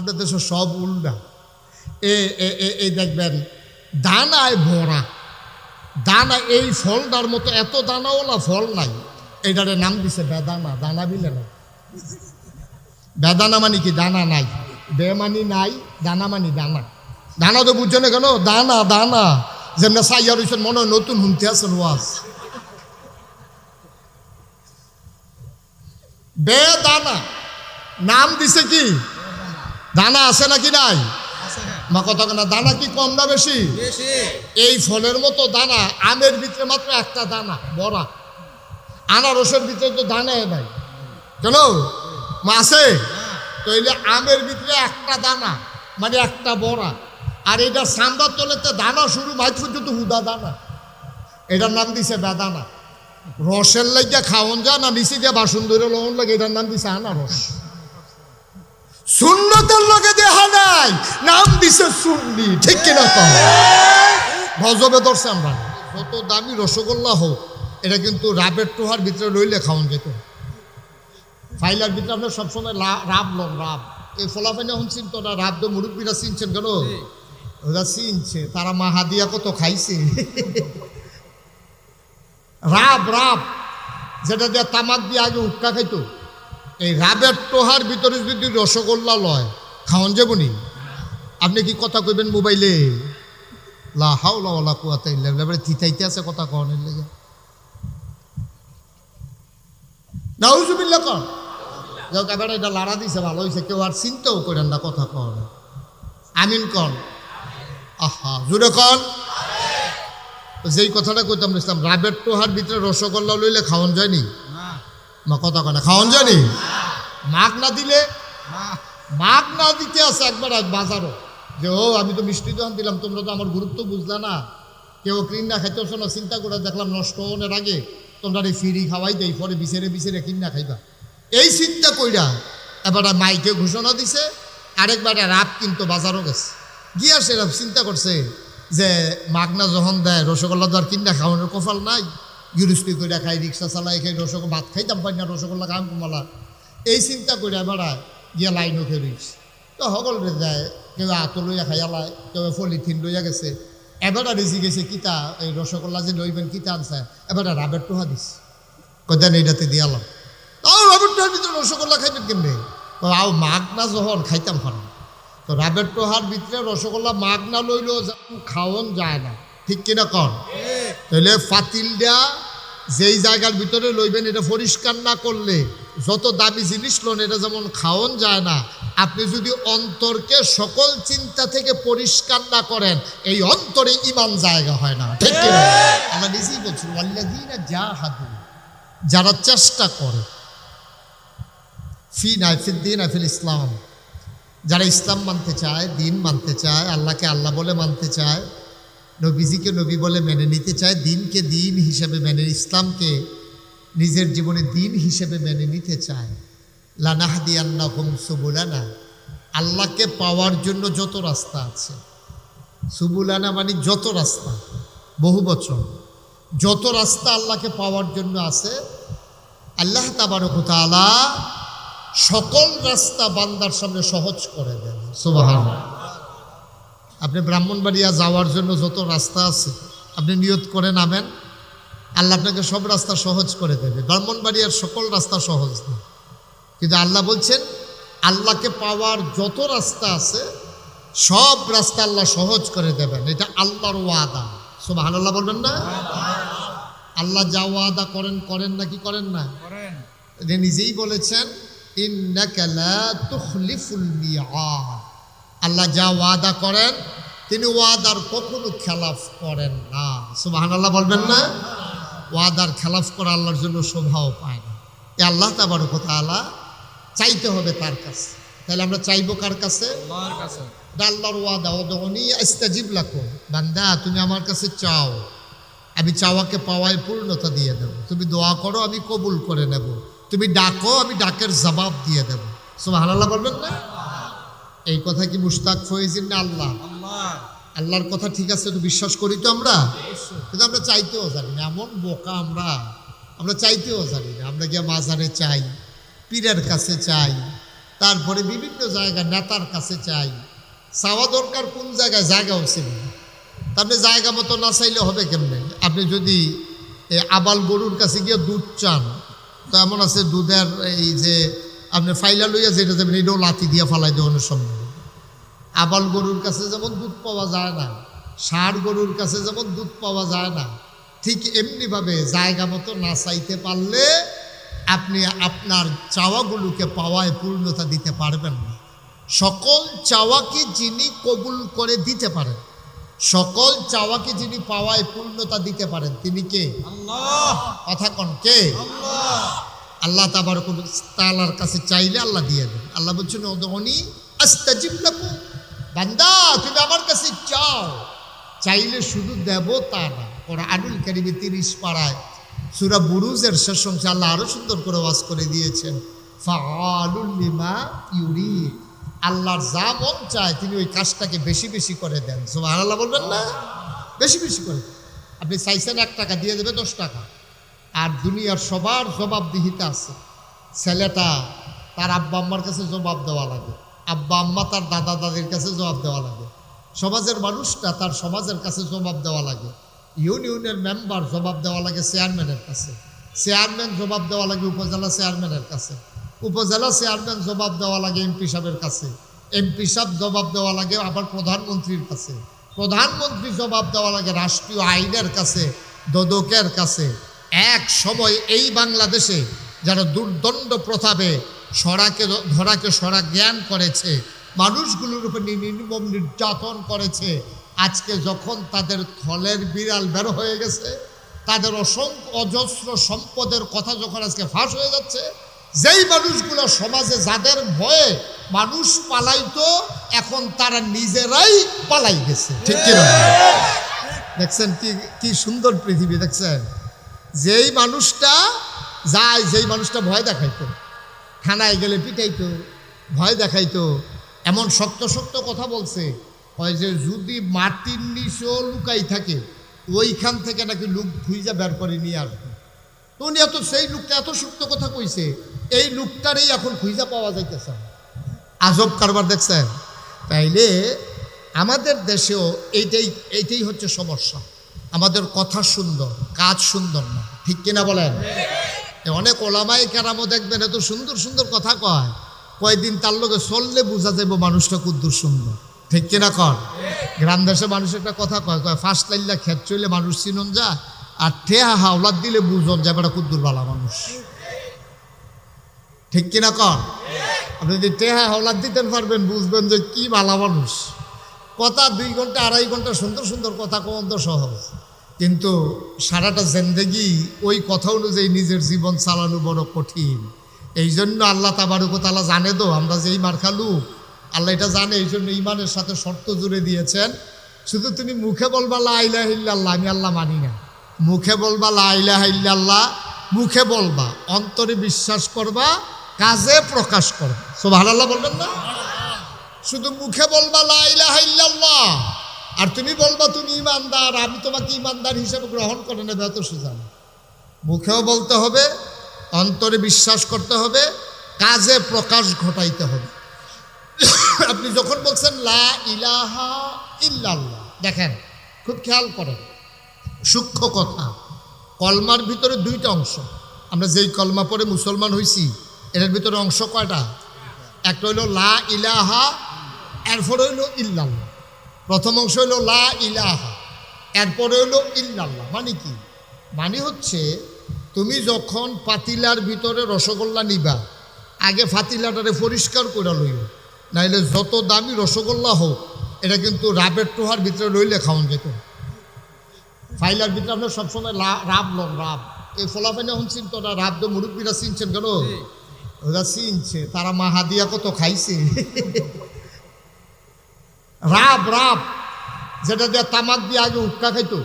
আপনার দেশে সব উল্টা। এ এই দেখবেন, দানায় ভরা। দানা এই ফলটার মতো এত দানাওয়ালা ফল নাই। এটারে নাম দিছে বেদানা, দানা বিলে না। বেদানা মানে কি? দানা নাই। বে মানি নাই, দানা মানি দানা। দানা তো বুঝছ না কেন? দানা দানা। যেমন সাইয়া রয়েছেন মনে হয় নতুন শুনতে আছেন ওয়াজ। বে দানা নাম দিছে কি? দানা আছে নাকি নাই? মা কথা না দানা কি কম না বেশি? এই ফলের মতো দানা আমের ভিতরে মাত্র একটা দানা বড়া। আনারসের ভিতরে তো দানা নাই। কেন? মা আছে? তো এলে আমের ভিতরে একটা দানা মানে একটা বড়া। আর এটা সান্দার তলেতে দানা শুরু মাইক পর্যন্ত হুদা দানা। এটার নাম দিছে বেদানা। রসের লাগিয়া খাওয়ন যা না নিচে দিয়ে বাসন ধরে লবণ লাগে এটার নাম দিছে আনারস। সুন্নতের লগে দেহা নাই, নাম দিছে সুন্নি, ঠিক কিনা গজবে ধরছে আমরা। যত দামি রসগোল্লা হোক, এটা কিন্তু রাবের টোহার ভিতরে রইলে খাওয়ান যেত। ফাইলার ভিতরে আপনার সবসময় রাব লন, রাব। এই ফলাফাইনা হন চিনত না, রাব তো মুরব্বীরা চিনছেন কেন? ওরা চিনছে, তারা মা হাদিয়া কত খাইছে। রাব রাব, যেটা দিয়ে তামাক দিয়ে আগে উটকা খাইতো। এই রাবের টোহার ভিতরে যদি রসগোল্লা লয়, খাওয়ান যাবনি আপনি কি কথা কইবেন মোবাইলে? লা হাওলা ওয়ালা কুয়াতা থিতাইতে আছে কথা কনের লেগে। নাউজুবিল্লাহ কন যাও এবারে এটা লাড়া দিছে, ভালো হয়েছে কেউ আর চিন্তাও করেন না কথা কন আমিন কন আহা জুড়ে কন যেই কথাটা কইতাম ইসলাম রাবের টোহার ভিতরে রসগোল্লা লইলে খাওয়ান যায়নি? মা কথা কনা খাওয়ান যায়নি মাগ না দিলে মাগ না দিতে আছে একবার আজ বাজারও। যে, ও, আমি তো মিষ্টি দোকান দিলাম, তোমরা তো আমার গুরুত্ব বুঝলা না। কেউ কিনা খাইতেছ না চিন্তা করে দেখলাম নষ্ট হওয়ার আগে তোমরা এই ফিরি খাওয়াই দেই, পরে বিছেরে বিছেরে কিনা খাইবা। এই চিন্তা কইরা এবার মাইকে ঘোষণা দিছে, আরেকবার রাত কিন্তু বাজারও গেছে। গিয়া সেরা চিন্তা করছে যে মাগনা যখন দেয় রসগোল্লা তো আর কিনা খাওয়ানোর কপাল নাই। গিরুস্তি করে খাই, রিক্সা চালাই খাই রসগোল্লা ভাত খাইতাম পাই না, রসগোল্লা খাম কমালা। এই চিন্তা করে বেড়ায় গিয়া লাইনও খেয়ে তো সকলরে যায়, কেউ আত লইয়া খাইয়ালায় কেউ পলিথিন লইয়া গেছে। এবারটা রেজি গেছে কিতা, এই রসগোল্লা যে লইবেন কিতা আনছে এবারটা রাবের টোহা দিস। কদান এইটাতে দিয়ালাম তাও রাবের টোহার ভিতরে রসগোল্লা খাইবেন কেমনে? আও মাগ না যখন খাইতাম ফানা তো রাবের টোহার ভিতরে রসগোল্লা মাগ না লইলেও খাওয়ন যায় না। ঠিক কিনা কন? তাহলে ফাতিলটা যেই জায়গার ভিতরে লইবেন, এটা পরিষ্কার না করলে যত দামি জিনিস লোন, এটা যেমন খাওয়ন যায় না। আপনি যদি অন্তরকে সকল চিন্তা থেকে পরিষ্কার না করেন, এই অন্তরে ইমান জায়গা হয় না। ঠিক আমরা নিজেই বলছি, ওয়াল্লাযীনা জাহাদু যারা চেষ্টা করে, ফি নাইফিদ্দিন আফিল ইসলাম। যারা ইসলাম মানতে চায়, দিন মানতে চায়, আল্লাহকে আল্লাহ বলে মানতে চায় নবীজিকে নবী বলে মেনে নিতে চায়, দিনকে দিন হিসেবে মেনে, ইসলামকে নিজের জীবনে দিন হিসেবে মেনে নিতে চায়। লানাহাদিয়ান্না হুম সুবুলানা, আল্লাহকে পাওয়ার জন্য যত রাস্তা আছে। সুবুলানা মানে যত রাস্তা, বহু বছর। যত রাস্তা আল্লাহকে পাওয়ার জন্য আছে, আল্লাহ তাবারকতালা সকল রাস্তা বান্দার সামনে সহজ করে দেন। সুবাহান আপনি ব্রাহ্মণবাড়িয়া যাওয়ার জন্য যত রাস্তা আছে আপনি নিয়ত করে নামেন। আল্লাহ আপনাকে সব রাস্তা সহজ করে দেবে। ব্রাহ্মণবাড়িয়ার সকল রাস্তা সহজ না। কিন্তু আল্লাহ বলছেন আল্লাহকে পাওয়ার যত রাস্তা আছে সব রাস্তা আল্লাহ সহজ করে দেবেন। এটা আল্লাহর ওয়াদা। সব আল্লাহ বলবেন না? আল্লাহ যা ওয়াদা করেন করেন নাকি করেন না? তিনি নিজেই বলেছেন ইন্নাকা লা তুখলিফুল মিআদ আল্লাহ যা ওয়াদা করেন তিনি ওয়াদার কখনো খেলাফ করেন না। সুবহানাল্লাহ বলবেন না? ওয়াদার খেলাফ করা আল্লাহর জন্য শোভাও পায় না। এ আল্লাহ তাবারক আল্লাহ চাইতে হবে তার কাছে। তাহলে আমরা চাইব কার কাছে? আল্লাহর ওয়াদা। ওদনি আস্তাজিব লাকুম। বান্দা তুমি আমার কাছে চাও। আমি চাওয়াকে পাওয়ায় পূর্ণতা দিয়ে দেব। তুমি দোয়া করো আমি কবুল করে নেব। তুমি ডাকো আমি ডাকের জবাব দিয়ে দেব। সুবহানাল্লাহ বলবেন না? এই কথা কি মুশতাক ফয়েজিন না আল্লাহ? আল্লাহর কথা ঠিক আছে তো বিশ্বাস করি তো আমরা? কিন্তু আমরা চাইতেও জানি না এমন বোকা আমরা। আমরা চাইতেও জানি না আমরা গিয়ে মাজারে চাই পীরের কাছে চাই তারপরে বিভিন্ন জায়গা নেতার কাছে চাই। চাওয়া দরকার কোন জায়গায়? জায়গাও ছিল তাহলে জায়গা মতো না চাইলে হবে কেমনে? আপনি যদি আবাল গরুর কাছে গিয়ে দুধ চান তো এমন আছে দুধের এই যে আপনি ফাইলা লইয়া যেটা যাবেন এটাও লাথি দিয়ে ফালাই দেওয়ানোর সম্ভব। আবাল গরুর কাছে যেমন দুধ পাওয়া যায় না ষাঁড় গরুর কাছে যেমন দুধ পাওয়া যায় না ঠিক এমনিভাবে জায়গা মতো না চাইতে পারলে আপনি আপনার চাওয়াগুলোকে পাওয়ায় পূর্ণতা দিতে পারবেন না। সকল চাওয়াকে যিনি কবুল করে দিতে পারেন সকল চাওয়াকে যিনি পাওয়ায় পূর্ণতা দিতে পারেন তিনি কে? কথা কন কে? আল্লাহ তাবার তালার কাছে চাইলে আল্লাহ দিয়ে দেন। আল্লাহ বলছেন ওদনি আস্তাজিব লাকুম। বান্দা, তুমি আমার কাছে চাও। চাইলে শুধু দেব তা না ওরা আনুল কারিমে তিরিশ পাড়ায় সুরা বুরুজের শেষ অংশে আল্লাহ আরও সুন্দর করে ওয়াজ করে দিয়েছেন ফাআলুল লিমা ইউরি আল্লাহর যা মন চায় তিনি ওই কাজটাকে বেশি বেশি করে দেন। সুবহানাল্লাহ বলবেন না? বেশি বেশি করে। আপনি চাইছেন এক টাকা, দিয়ে দেবে দশ টাকা। আর দুনিয়ার সবার জবাবদিহিতা আছে। ছেলেটা তার আব্বা আম্মার কাছে জবাব দেওয়া লাগে। আব্বা আম্মা তার দাদা দাদির কাছে জবাব দেওয়া লাগে। সমাজের মানুষটা তার সমাজের কাছে জবাব দেওয়া লাগে। ইউনিয়নের মেম্বার জবাব দেওয়া লাগে চেয়ারম্যানের কাছে। চেয়ারম্যান জবাব দেওয়া লাগে উপজেলা চেয়ারম্যানের কাছে। উপজেলা চেয়ারম্যান জবাব দেওয়া লাগে এমপি সাহেবের কাছে। এমপি সাহেব জবাব দেওয়া লাগে আবার প্রধানমন্ত্রীর কাছে। প্রধানমন্ত্রী জবাব দেওয়া লাগে রাষ্ট্রীয় আইনের কাছে, দদকের কাছে। এক সময় এই বাংলাদেশে যারা দুর্দণ্ড প্রথাপে সরাকে ধরাকে সরা জ্ঞান করেছে, মানুষগুলোর উপর নির্মম নির্যাতন করেছে, আজকে যখন তাদের থলের বিড়াল বের হয়ে গেছে, তাদের অসংখ্য অজস্র সম্পদের কথা যখন আজকে ফাঁস হয়ে যাচ্ছে, যেই মানুষগুলো সমাজে যাদের ভয়ে মানুষ পালাইতো, এখন তারা নিজেরাই পালাই গেছে। ঠিক কিনা? দেখছেন কি কি সুন্দর পৃথিবী, দেখছেন? যেই মানুষটা যায়, যেই মানুষটা ভয় দেখাইতো, থানায় গেলে পিটাইতো, ভয় দেখাইতো, এমন শক্ত শক্ত কথা বলছে, হয় যে যদি মাটির নিচেও লুকাই থাকে, ওইখান থেকে নাকি লুক খুঁজে বের করে নিয়ে আসবে। তো উনি এত, সেই লোকটা এত শক্ত কথা কইছে, এই লোকটারই এখন খুঁজে পাওয়া যাইতেছে। আজব কারবার দেখছেন? তাইলে আমাদের দেশেও এইটাই এইটাই হচ্ছে সমস্যা। আমাদের কথা সুন্দর, কাজ সুন্দর না। ঠিক কিনা বলেন? অনেক ওলামাই কেরামও দেখবেন, এত সুন্দর সুন্দর কথা কয়। কয়দিন তার লোকে চললে বোঝা যাবে মানুষটা কুদ্দুর সুন্দর। ঠিক কিনা কর গ্রাম দেশে মানুষ একটা কথা কয় কয় ফার্স্ট লাইল্লা খেত চলে মানুষ চিনন যা আর ঠেহা হাওলাত দিলে বুঝন যাবে এটা কুদ্দুর বালা মানুষ। ঠিক কিনা কর আপনি যদি টেহা হাওলাত দিতে পারবেন, বুঝবেন যে কি ভালো মানুষ। কথা দুই ঘণ্টা, আড়াই ঘণ্টা সুন্দর সুন্দর কথা কম তো সহজ। কিন্তু সারাটা জেন্দেগি ওই কথা অনুযায়ী নিজের জীবন চালানো বড় কঠিন। এই জন্য আল্লাহ তাবারুক তালা জানে তো, আমরা যেই মার খালু, আল্লাহ এটা জানে এই জন্য ইমানের সাথে শর্ত জুড়ে দিয়েছেন। শুধু তুমি মুখে বলবা লাইলাহ ইল্লাল্লাহ আমি আল্লাহ মানি না। মুখে বলবা লাইলাহ ইল্লাল্লাহ মুখে বলবা, অন্তরে বিশ্বাস করবা, কাজে প্রকাশ করবা। সোভান আল্লাহ বলবেন না? শুধু মুখে বলবা লা ইলাহা ইল্লাল্লাহ। আর তুমি বলবা তুমি ইমানদার, আমি তোমাকে ইমানদার হিসেবে গ্রহণ করে নেবে, এত সোজা না। মুখেও বলতে হবে, অন্তরে বিশ্বাস করতে হবে, কাজে প্রকাশ ঘটাইতে হবে। আপনি যখন বলছেন লা ইলাহা ইল্লাল্লাহ, দেখেন, খুব খেয়াল করেন, সূক্ষ্ম কথা। কলমার ভিতরে দুইটা অংশ। আমরা যেই কলমা পড়ে মুসলমান হইছি, এটার ভিতরে অংশ কয়টা? একটা হইল লা ইলাহা এরপরে হইল ইল্লাল্লাহ। প্রথম অংশ হইল লা ইলাহা এরপরে হইল ইল্লাল্লাহ। মানে কি? মানে হচ্ছে তুমি যখন পাতিলার ভিতরে রসগোল্লা নিবা আগে ফাতিলাটারে পরিষ্কার করে লইও। নাইলে যত দামি রসগোল্লা হোক এটা কিন্তু রাবের টোহার ভিতরে রইলে খাওয়ান যেত। ফাইলার ভিতরে আপনার সবসময় রাব লন রাব। এই ফলাফাইনে হন চিনত না রাব তো মুরব্বীরা চিনছেন কেন? ওরা চিনছে তারা মা হাদিয়া কত খাইছে। রাব রাব। যেটা দিয়ে তামাক দিয়ে আগে উটকা খাইতো।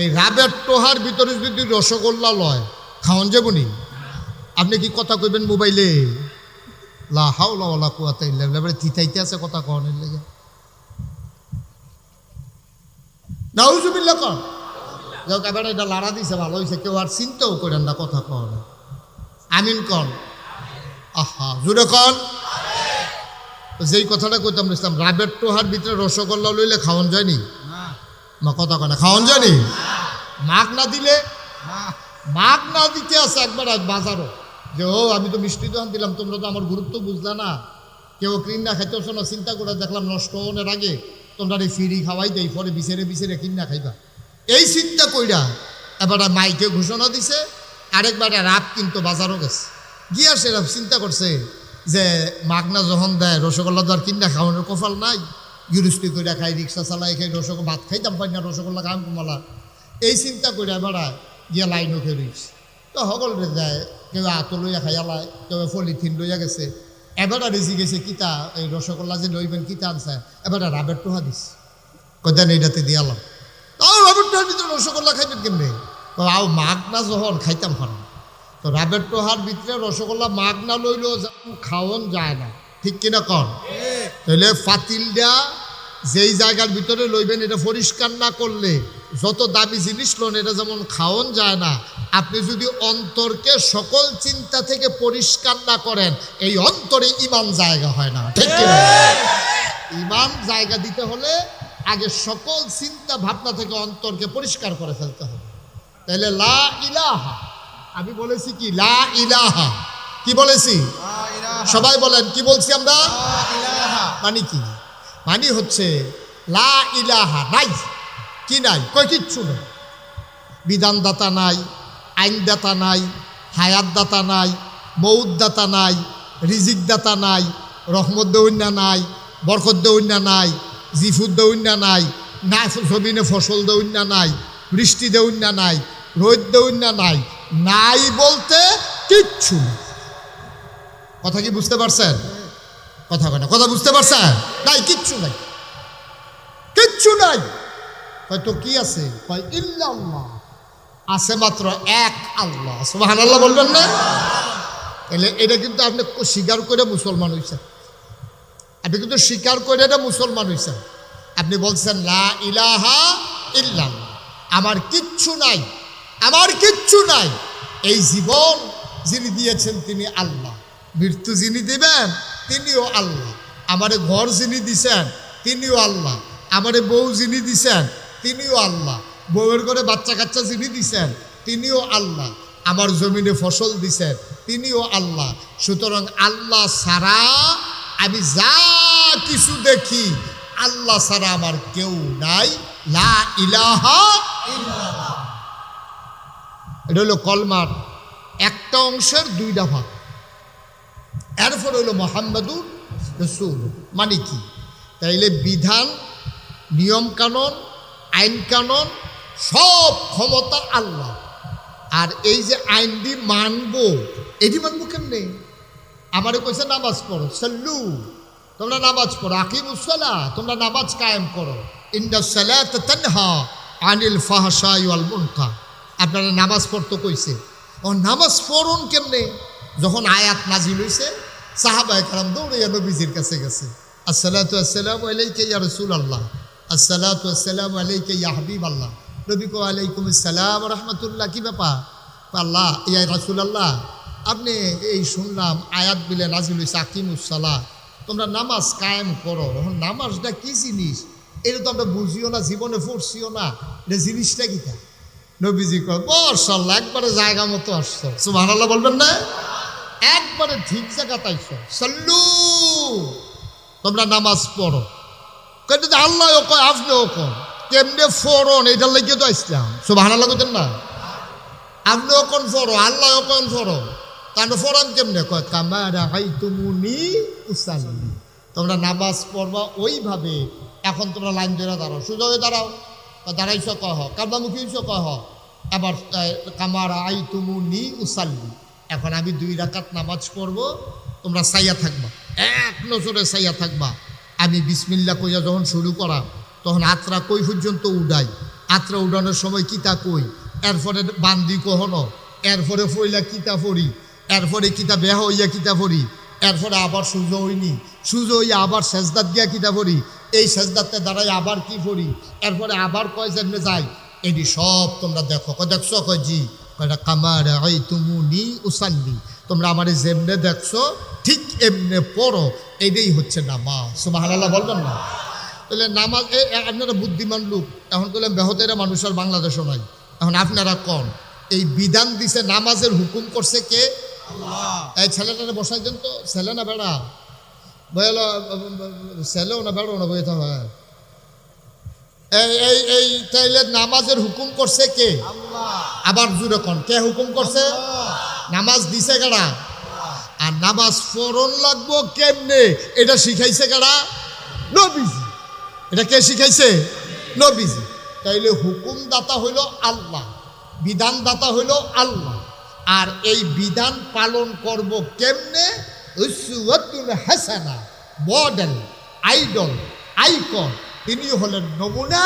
এই রাবের টোহার ভিতরে যদি রসগোল্লা লয়, খাওয়ান যাবনি আপনি কি কথা কইবেন মোবাইলে? লা হাওলা ওয়ালা কুয়াতা এবারে থিতাইতে আছে কথা কনের লেগে। নাউজুবিল্লাহ কন যাক এবার এটা লাড়া দিছে, ভালো হয়েছে কেউ আর চিন্তাও করেন না কথা কন আমিন কন আহা জুড়ে কন তো যেই কথাটা কইতাম ইসলাম রাবের টোহার ভিতরে রসগোল্লা লইলে খাওয়ান যায়নি? মা কথা কনা খাওয়ান যায়নি? মাগ না দিলে? মাগ না দিতে আছে একবার আজ বাজারও। যে ও আমি তো মিষ্টি দোকান দিলাম তোমরা তো আমার গুরুত্ব বুঝলা না। কেউ কিনা খাইতে না চিন্তা করে দেখলাম নষ্ট হওয়ার আগে তোমরা এই ফিরি খাওয়াই দেই পরে বিছেরে বিছেরে কিনা খাইবা। এই চিন্তা কইরা এবার মাইকে ঘোষণা দিছে আরেকবার রাত কিন্তু বাজারও গেছে। গিয়া সে চিন্তা করছে যে মাগনা যখন দেয়, রসগোল্লা আর কিনা খাওয়ানোর কপাল নাই। গিরুষ্টি কইরা খাই, রিক্সা চালাই খাই রসগোল্লা ভাত খাইতাম পাই না, রসগোল্লা খাম কমালা। এই চিন্তা করে বেড়ায়, গিয়া লাইনও খেয়ে তো সকলরে যায়, কেউ আতো লইয়া খাইয়ালায় কেউ পলিথিন লইয়া গেছে। এবারটা রেজি গেছে কিতা, এই রসগোল্লা যে লইবেন কিতা আনছে এবারটা রাবের টোহা দিস। কদান এইটাতে দিয়ালাম তাও রাবের টোহার ভিতরে রসগোল্লা খাইবেন কেমনে? আও মাগ না যখন খাইতাম পারাম তো রাবের টোহার ভিতরে রসগোল্লা মাগ না লইলেও যেমন খাওয়ান যায় না। ঠিক কিনা কন? তাহলে ফাতিলটা যেই জায়গার ভিতরে লইবেন, এটা পরিষ্কার না করলে যত দামি জিনিস লোন, এটা যেমন খাওয়ান যায় না। আপনি যদি অন্তরকে সকল চিন্তা থেকে পরিষ্কার না করেন, এই অন্তরে ইমান জায়গা হয় না। ঠিক ইমান জায়গা দিতে হলে আগে সকল চিন্তা ভাবনা থেকে অন্তরকে পরিষ্কার করে ফেলতে হবে। তাহলে লা ইলাহা আমি বলেছি কি? লা ইলাহা। কি বলেছি? সবাই বলেন কি বলছি আমরা? মানে কি? মানে হচ্ছে লা ইলাহা নাই। কি নাই? কয় কিচ্ছু নেই। বিধানদাতা নাই আইনদাতা নাই হায়াতদাতা নাই মৌদদাতা নাই রিজিকদাতা নাই রহমত দৌন্যা নাই বরকত দৌন্যা নাই জিফুদ দৌন্যা নাই না জমিনে ফসল দৌন্যা নাই বৃষ্টি দৌন্যা নাই রোদ দৌন্যা নাই নাই বলতে কিচ্ছু কথা কি বুঝতে পারছেন? কথা কেন কথা বুঝতে পারছেন? নাই, কিচ্ছু নাই। কিচ্ছু নাই। হয়তো কি আছে? ইল্লাল্লাহ। আছে মাত্র এক আল্লাহ। সুবাহান আল্লাহ বলবেন না? তাহলে এটা কিন্তু আপনি স্বীকার করে মুসলমান হয়েছেন আপনি কিন্তু স্বীকার করে এটা মুসলমান হয়েছেন আপনি বলছেন, লা ইলাহা ইল্লাল্লাহ। আমার কিচ্ছু নাই। আমার কিচ্ছু নাই। এই জীবন যিনি দিয়েছেন তিনি আল্লাহ। মৃত্যু যিনি দিবেন, তিনিও আল্লাহ। আমারে ঘর যিনি দিছেন, তিনিও আল্লাহ। আমারে বউ যিনি দিছেন, তিনিও আল্লাহ। বউয়ের ঘরে বাচ্চা কাচ্চা যিনি দিছেন, তিনিও আল্লাহ। আমার জমিনে ফসল দিছেন, তিনিও আল্লাহ। সুতরাং আল্লাহ ছাড়া আমি যা কিছু দেখি, আল্লাহ ছাড়া আমার কেউ নাই। লা ইলাহা এটা হলো কলমার একটা অংশের দুইটা ভাগ। এরপর হলো মোহাম্মদুর রসুল। মানে কি? তাইলে বিধান নিয়ম কানুন আইন কানুন সব ক্ষমতা আল্লাহ। আর এই যে আইনটি মানবো, এটি মানবো কেমনে? আমারে কইছে, নামাজ পড়ো। সাল্লু, তোমরা নামাজ পড়ো। আকিম উসলা তোমরা নামাজ কায়েম করো। ইন্ডা সালাত তানহা আনিল ফাহশাই ওয়াল মুনকার। আপনারা নামাজ পড়তো কইছে। ও নামাজ পড়ুন কেমনে? যখন আয়াত নাজিল হইছে, সাহাবায়ে কারাম দৌড়াইয়া নবীজির কাছে গেছে। আসসালাতু আসসালামু আলাইকা ইয়া রাসূলুল্লাহ। আসসালাতু আসসালামু আলাইকা ইয়া হাবিবাল্লাহ। নবী কো আলাইকুম আসসালাম রাহমাতুল্লাহ, কি ব্যাপার? আল্লাহ, ইয়া রাসূলুল্লাহ, আপনি এই শুনলাম আয়াত বিলে নাজিল হইছে আকিমুসসালাহ তোমরা নামাজ কায়েম করো। এখন নামাজটা কি জিনিস? এটা তো আমরা বুঝিও না, জীবনে পড়ছিও না। এটা জিনিসটা কিটা নবীজি কয় বর্ষাল্লাহ একবারে জায়গা মতো আসছো। সুবহানাল্লাহ বলবেন না? একবারে ঠিক জায়গা তাইছ সাল্লু, তোমরা নামাজ পড়ো। কিন্তু আল্লাহ ও কয়, আপনিও কন। কেমনে ফরন? এটার লেগে তো আসলাম। সুবহানাল্লাহ কইতেন না? আপনিও কোন ফরো আল্লাহ কোন ফরো। তাহলে ফরান কেমনে? কয় কামারা হাই তুমুনি উসাল্লি। তোমরা নামাজ পড়বা ওইভাবে। এখন তোমরা লাইন ধরে দাঁড়াও হয়ে দাঁড়াও। দাঁড়াইছ কহ কাবামুখী হইছ কহ, এবার কামার আই তুমু নি উসাল্লি। এখন আমি দুই রাকাত নামাজ পড়ব, তোমরা সাইয়া থাকবা। এক নজরে সাইয়া থাকবা। আমি বিসমিল্লা কইয়া যখন শুরু করা তখন আত্রা কই পর্যন্ত উডাই? আত্রা উডানোর সময় কিতা কই? এরপরে বান্দি কহনো? এরপরে ফইলা কিতা ফরি এরপরে কিতা বেহ হইয়া কিতা ফরি এরপরে আবার সূর্য হইনি সূর্য হইয়া আবার সেজদাত গিয়া কিতা পড়ি? এই সেজদাতে দাঁড়াই আবার কি পড়ি? এরপরে আবার কয় জেনে যাই এটি সব তোমরা দেখো। কয়, দেখছ? কয়, জি। কয়টা কামার আই তুমুনি উসাল্লি। তোমরা আমারে যেমনে দেখছ, ঠিক এমনে পড়ো। এটাই হচ্ছে নামাজ। সুবহানাল্লাহ বলবেন না? তাহলে নামাজ, এ আপনারা বুদ্ধিমান লোক। এখন করলেন বেহতেরা মানুষের বাংলাদেশও নাই। এখন আপনারা কন? এই বিধান দিছে, নামাজের হুকুম করছে কে? এই ছেলেটারে বসাই দেন তো ছেলে না বেড়া? বয়াল ছেলেও না বেড়াও না বইতে হয়। এই এই এই তাইলে নামাজের হুকুম করছে কে? আবার জুড়ে কন? কে হুকুম করছে? নামাজ দিছে কারা আর নামাজ ফরন লাগবো কেমনে? এটা শিখাইছে কারা নবীজি। এটা কে শিখাইছে? নবীজি। তাইলে হুকুম দাতা হইল আল্লাহ বিধান দাতা হইল আল্লাহ। আর এই বিধান পালন করব কেমনে? হাসানা মডেল আইডল আইকন তিনি হলেন নমুনা।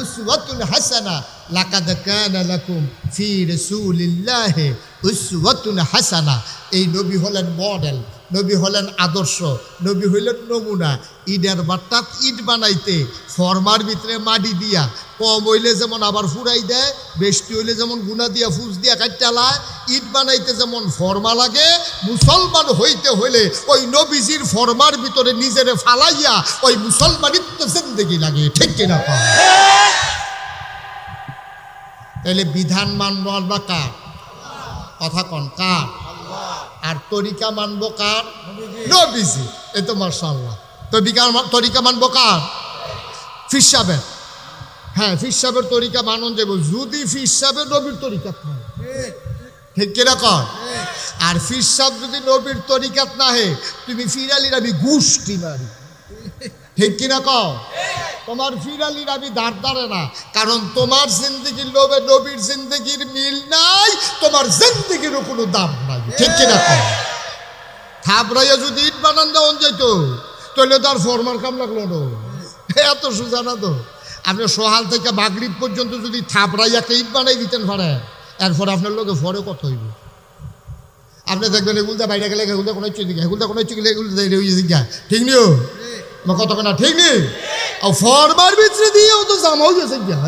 উসওয়াতুল হাসানা, লাকাদ কানা লাকুম ফি রাসূলিল্লাহি উসওয়াতুন হাসানা, এই নবী হলেন মডেল নবী হলেন আদর্শ, নবী হইলেন নমুনা। ইটের বাট্টাত ইট বানাইতে, ফরমার ভিতরে মাটি দিয়া, কম হইলে যেমন আবার ফুরাই দেয়, বেশি হইলে যেমন গুনা দিয়া, ফুস দিয়া কাটালায় ইট বানাইতে যেমন ফরমা লাগে, মুসলমান হইতে হইলে ওই নবীজির ফরমার ভিতরে নিজেরে ফালাইয়া ওই মুসলমানিত্ব জিন্দগি লাগে, ঠিক কিনা? তাহলে বিধান মানব আমরা কার? কথা কন, কার? আর তরিকা মানব কার? নবীজি। এ তো মার্শাল্লাহ তরিকা তরিকা মানব কার? ফিসাবের হ্যাঁ ফিসাবের তরিকা মানন যাব যদি ফিসাবের নবীর তরিকা থাকে ঠিক। কীরকম কর আর সাহেব যদি নবীর তরিকাত না হে তুমি ফিরালি আমি গুষ্টি মারি। ঠিক কিনা কও তোমার ফিরালির আমি দাঁড় দাঁড়ে না কারণ তোমার জিন্দগির লোভে নবীর জিন্দগির মিল নাই তোমার জিন্দগিরও কোনো দাম নাই ঠিক কিনা কও থাবড়াইয়া যদি ইট বানান দেওয়া যেত তাহলে তার ফরমার কাম লাগল না এত সোজা না তো আপনি সোহাল থেকে বাগরিব পর্যন্ত যদি থাপড়াইয়াকে ইট বানাই দিতেন পারে এরপর আপনার লোকে ফরে কত হইব আপনি দেখবেন এগুলটা বাইরে গেলে এগুলটা কোনো দিকে এগুলটা কোনো গেলে এগুলো ঠিক নিও আমার কেনা ঠিক নেই আর ফরমার ভিতরে দিয়েও তো জামাও গেছে গিয়া।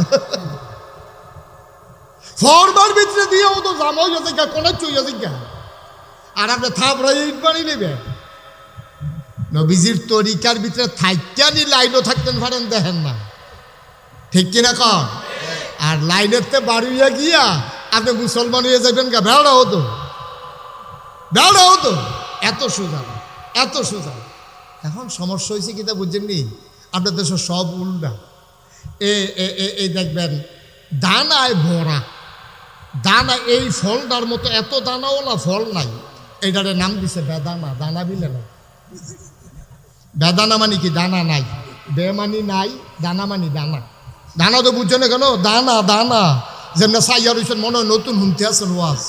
ফরমার ভিতরে দিয়েও তো জামাও গেছে গিয়া, কোনো চুই গেছে গিয়া। আর আপনি থাপড়াই ইট বানিয়ে নেবেন। নবীজির তরিকার ভিতরে থাইকানি লাইনও থাকতেন পারেন দেখেন না। ঠিক কিনা কন? আর লাইনের তে বাড়িয়া গিয়া আপনি মুসলমান হয়ে যাবেন গা বেড়া হতো। বেড়া হতো। এত সোজা এত সোজা না। এখন সমস্যা হয়েছে কিনা বুঝছেননি আপনার দেশে সব উল্টা। এ এই দেখবেন, দানায় ভরা। দানা, এই ফলটার মতো এত দানাওয়ালা ফল নাই। এইটারে নাম দিছে বেদানা, দানা বিলে না। বেদানা মানে কি? দানা নাই। বে মানি নাই, দানা মানি দানা। দানা তো বুঝছ না কেন? দানা দানা। যেমন সাইয়া রয়েছেন মনে হয় নতুন আছেন ওয়াজ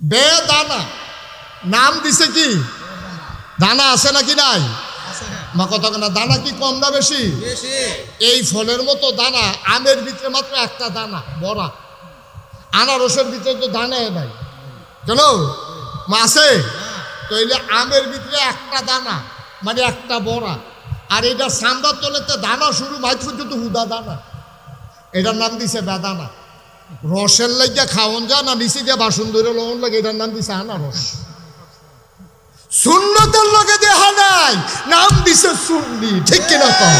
বে দানা নাম দিছে কি? দানা আছে নাকি নাই? মা কত না দানা কি কম না বেশি? এই ফলের মতো দানা আমের ভিতরে মাত্র একটা দানা বড়া। আনারসের ভিতরে তো দানা নাই। কেন? মা আছে? তাইলে আমের ভিতরে একটা দানা মানে একটা বড়া। আর এটা সান্দার তলেতে দানা শুরু মাঝ পর্যন্ত হুদা দানা। এটার নাম দিছে বেদানা। রসের লাগিয়া খাওয়ন যা না নিচে দিয়ে বাসন ধরে লবণ লাগে এটার নাম দিছে আনারস। সুন্নতের লগে দেহা নাই, নাম দিছে সুন্নি, ঠিক কিনা কম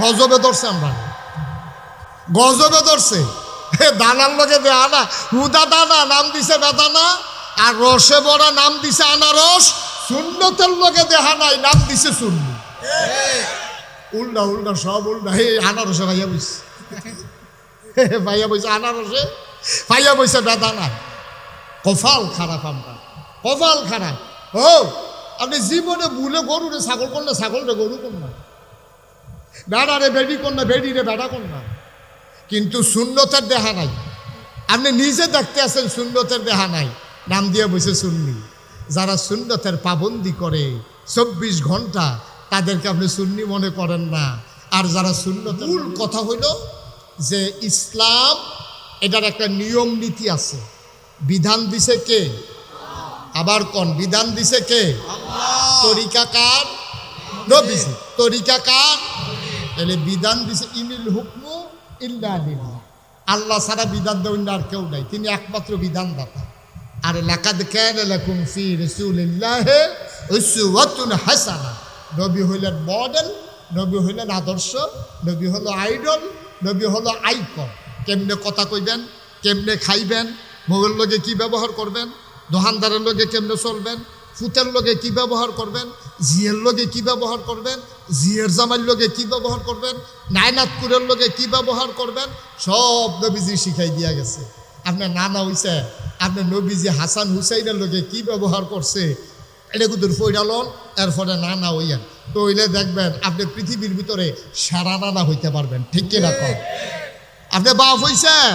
গজবে ধরছে আমরা। গজবে ধরছে। দানার লগে দেহা না, হুদা দানা, নাম দিছে বেদানা, আর রসে বড়া নাম দিছে আনারস, সুন্নতের লগে দেহা নাই, নাম দিছে সুন্নি। উল্টা উল্টা, সব উল্টা। হে, আনারসে ভাইয়া বইছে। ভাইয়া বইছে আনারসে, ভাইয়া বইছে বেদানা। কফাল খারাপ আমরা, কপাল খারাপ। ও আপনি জীবনে ভুলে গরু রে, ছাগল কোন না, ছাগল রে, গরু কোন না। বেড়া রে, বেডি কোন না, বেডি রে, বেড়া কোন না। কিন্তু শূন্যতার দেহা নাই। আপনি নিজে দেখতে আছেন শূন্যতের দেহা নাই। নাম দিয়ে বসে শুননি যারা শূন্যতের পাবন্দি করে, চব্বিশ ঘণ্টা তাদেরকে আপনি সুন্নি মনে করেন না। আর যারা শূন্যতের মূল কথা হইল যে ইসলাম, এটার একটা নিয়ম নীতি আছে। বিধান দিছে কে? আবার কোন? বিধান দিছে কে? তরিকা কার? নবীজি তরিকা কার? তাহলে বিধান দিছে ইনিল হুকমু ইল্লা আল্লাহ ছাড়া বিধান দেবেন আর কেউ নাই। তিনি একমাত্র বিধান বিধানদাতা। আর লাকাদ কানা লাকুম ফি রাসূলিল্লাহি উসওয়াতুন হাসানা নবী হইলেন মডেল নবী হইলেন আদর্শ নবী হলো আইডল নবী হলো আইকন। কেমনে কথা কইবেন কেমনে খাইবেন মোগল লগে কি ব্যবহার করবেন? দোকানদারের লগে কেমনে চলবেন? ফুতের লগে কি ব্যবহার করবেন? জিয়ের লগে কি ব্যবহার করবেন? জিয়ের জামাইয়ের লগে কি ব্যবহার করবেন? নায়নাথপুরের লগে কি ব্যবহার করবেন? সব নবীজি শিখাই দিয়া গেছে। আপনার নানা হইছে, আপনার নবীজি হাসান হুসাইনের লগে কি ব্যবহার করছে? এটা কিন্তু ফৈরালন এরপরে নানা হইয়ান। তো হইলে দেখবেন, আপনি পৃথিবীর ভিতরে সারা নানা হইতে পারবেন। ঠিক কিনা? কম আপনি বাপ হইছেন,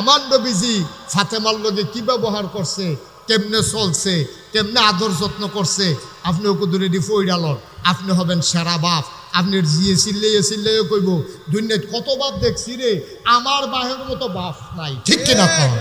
আমার নবীজি ফাতেমার লগে কি ব্যবহার করছে? কেমনে চলছে, কেমনে আদর যত্ন করছে আপনি ওকুদুরেডি ফইরালন আপনি হবেন সেরা বাপ। আপনি জিয়ে চিল্লাইয়ে চিল্লাইয়ে কইব, দুনিয়ায় কত বাপ দেখছি রে? আমার বাহের মতো বাপ নাই। ঠিক কিনা কন?